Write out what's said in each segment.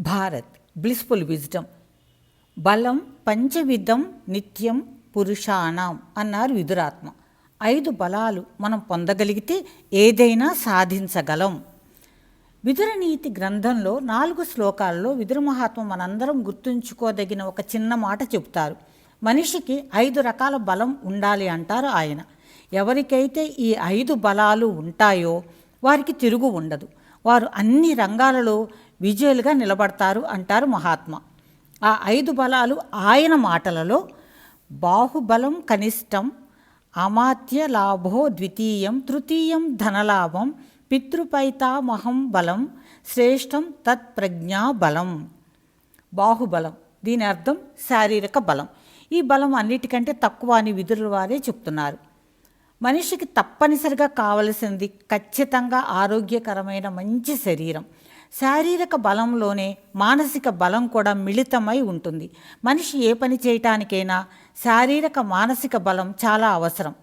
Bharat blissful wisdom బలం పంచవిధం నిత్యం పురుషాణం అన్నారు విదురాత్మ. ఐదు బలాలు మనం పొందగలిగితే ఏదైనా సాధించగలం. విదురనీతి గ్రంథంలో నాలుగు శ్లోకాల్లో విదుర మహాత్మ మనందరం గుర్తుంచుకోదగిన ఒక చిన్న మాట చెబుతారు. మనిషికి ఐదు రకాల బలం ఉండాలి అంటారు ఆయన. ఎవరికైతే ఈ ఐదు బలాలు ఉంటాయో వారికి తిరుగు ఉండదు. వారు అన్ని రంగాలలో విజయులుగా నిలబడతారు అంటారు మహాత్మ. ఆ ఐదు బలాలు ఆయన మాటలలో బాహుబలం కనిష్టం అమాత్య లాభో ద్వితీయం తృతీయం ధనలాభం పితృపైతామహం బలం శ్రేష్టం తత్ప్రజ్ఞా బలం. బాహుబలం. దీని అర్థం శారీరక బలం. ఈ బలం అన్నిటికంటే తక్కువ అని విధుల వారే చెప్తున్నారు. మనిషికి తప్పనిసరిగా కావలసింది ఖచ్చితంగా ఆరోగ్యకరమైన మంచి శరీరం. శారీరక బలంలోనే మానసిక బలం కూడా మిళితమై ఉంటుంది. మనిషి ఏ పని చేయటానికైనా శారీరక మానసిక బలం చాలా అవసరం.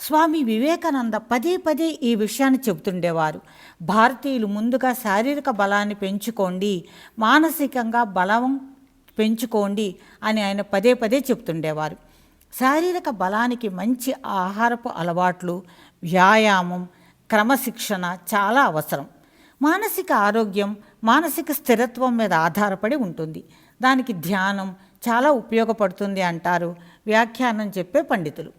స్వామి వివేకానంద పదే పదే ఈ విషయాన్ని చెబుతుండేవారు. భారతీయులు ముందుగా శారీరక బలాన్ని పెంచుకోండి మానసికంగా బలం పెంచుకోండి అని ఆయన పదే పదే చెప్తుండేవారు శారీరక బలానికి మంచి ఆహారపు అలవాట్లు వ్యాయామం క్రమశిక్షణ చాలా అవసరం. మానసిక ఆరోగ్యం మానసిక స్థిరత్వం మీద ఆధారపడి ఉంటుంది. దానికి ధ్యానం చాలా ఉపయోగపడుతుంది అంటారు వ్యాఖ్యానం చెప్పే పండితులు.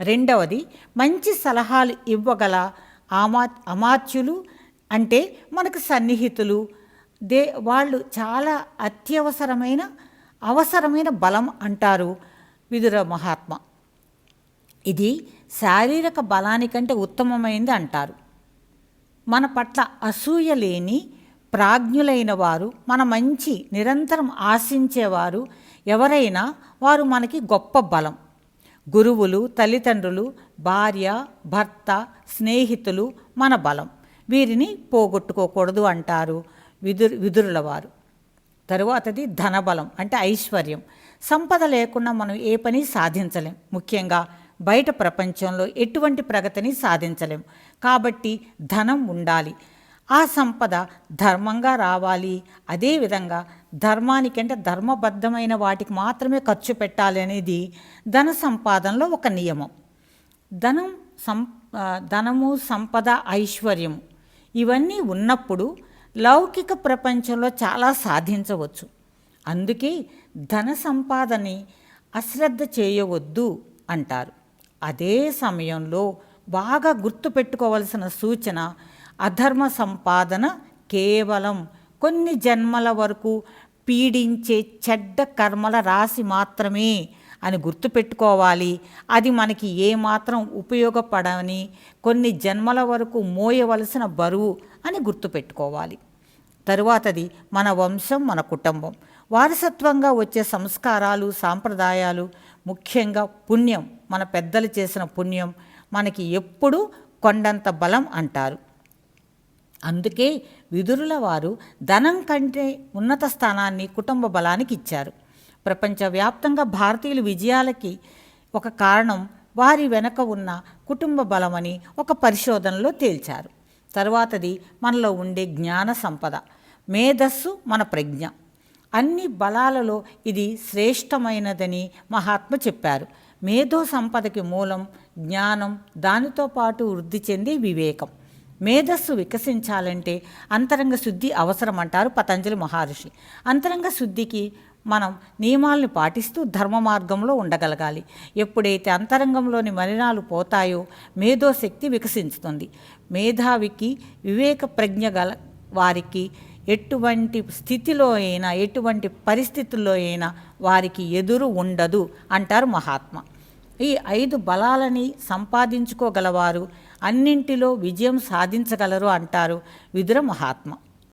రెండవది మంచి సలహాలు ఇవ్వగల అమా అమాత్యులు అంటే మనకు సన్నిహితులు. దే వాళ్ళు చాలా అత్యవసరమైన అవసరమైన బలం అంటారు విదుర మహాత్మ. ఇది శారీరక బలానికంటే ఉత్తమమైంది అంటారు. మన పట్ల అసూయ లేని ప్రాజ్ఞులైన వారు మన మంచి నిరంతరం ఆశించేవారు ఎవరైనా వారు మనకి గొప్ప బలం. గురువులు తల్లిదండ్రులు భార్య భర్త స్నేహితులు మన బలం. వీరిని పోగొట్టుకోకూడదు అంటారు విదురు విదురుల వారు తరువాతది ధనబలం అంటే ఐశ్వర్యం. సంపద లేకుండా మనం ఏ పని సాధించలేం. ముఖ్యంగా బయట ప్రపంచంలో ఎటువంటి ప్రగతిని సాధించలేం. కాబట్టి ధనం ఉండాలి. ఆ సంపద ధర్మంగా రావాలి. అదేవిధంగా ధర్మానికంటే ధర్మబద్ధమైన వాటికి మాత్రమే ఖర్చు పెట్టాలి అనేది ధన సంపాదనలో ఒక నియమం. ధనం సం ధనము సంపద ఐశ్వర్యము ఇవన్నీ ఉన్నప్పుడు లౌకిక ప్రపంచంలో చాలా సాధించవచ్చు. అందుకే ధన సంపాదని అశ్రద్ధ చేయవద్దు అంటారు. అదే సమయంలో బాగా గుర్తుపెట్టుకోవలసిన సూచన అధర్మ సంపాదన కేవలం కొన్ని జన్మల వరకు పీడించే చెడ్డ కర్మల రాశి మాత్రమే. అని గుర్తుపెట్టుకోవాలి. అది మనకి ఏమాత్రం ఉపయోగపడని కొన్ని జన్మల వరకు మోయవలసిన బరువు అని గుర్తుపెట్టుకోవాలి. తరువాతది మన వంశం మన కుటుంబం. వారసత్వంగా వచ్చే సంస్కారాలు సాంప్రదాయాలు ముఖ్యంగా పుణ్యం మన పెద్దలు చేసిన పుణ్యం మనకి ఎప్పుడూ కొండంత బలం అంటారు. అందుకే విదురుల వారు ధనం కంటే ఉన్నత స్థానాన్ని కుటుంబ బలానికి ఇచ్చారు. ప్రపంచవ్యాప్తంగా భారతీయుల విజయాలకి ఒక కారణం వారి వెనక ఉన్న కుటుంబ బలమని ఒక పరిశోధనలో తేల్చారు. తర్వాతది మనలో ఉండే జ్ఞాన సంపద మేధస్సు మన ప్రజ్ఞ. అన్ని బలాలలో ఇది శ్రేష్టమైనదని మహాత్మ చెప్పారు. మేధో సంపదకి మూలం జ్ఞానం దానితో పాటు వృద్ధి చెంది వివేకం. మేధస్సు వికసించాలంటే అంతరంగ శుద్ధి అవసరం అంటారు పతంజలి మహర్షి. అంతరంగ శుద్ధికి మనం నియమాలను పాటిస్తూ ధర్మ మార్గంలో ఉండగలగాలి. ఎప్పుడైతే అంతరంగంలోని మలినాలు పోతాయో మేధోశక్తి వికసించుతుంది. మేధావికి వివేక ప్రజ్ఞ గల వారికి ఎటువంటి స్థితిలో అయినా ఎటువంటి పరిస్థితుల్లో అయినా వారికి ఎదురు ఉండదు అంటారు మహాత్మ. ఈ ఐదు బలాలని సంపాదించుకోగలవారు అన్నింటిలో విజయం సాధించగలరు అంటారు విదుర మహాత్మ.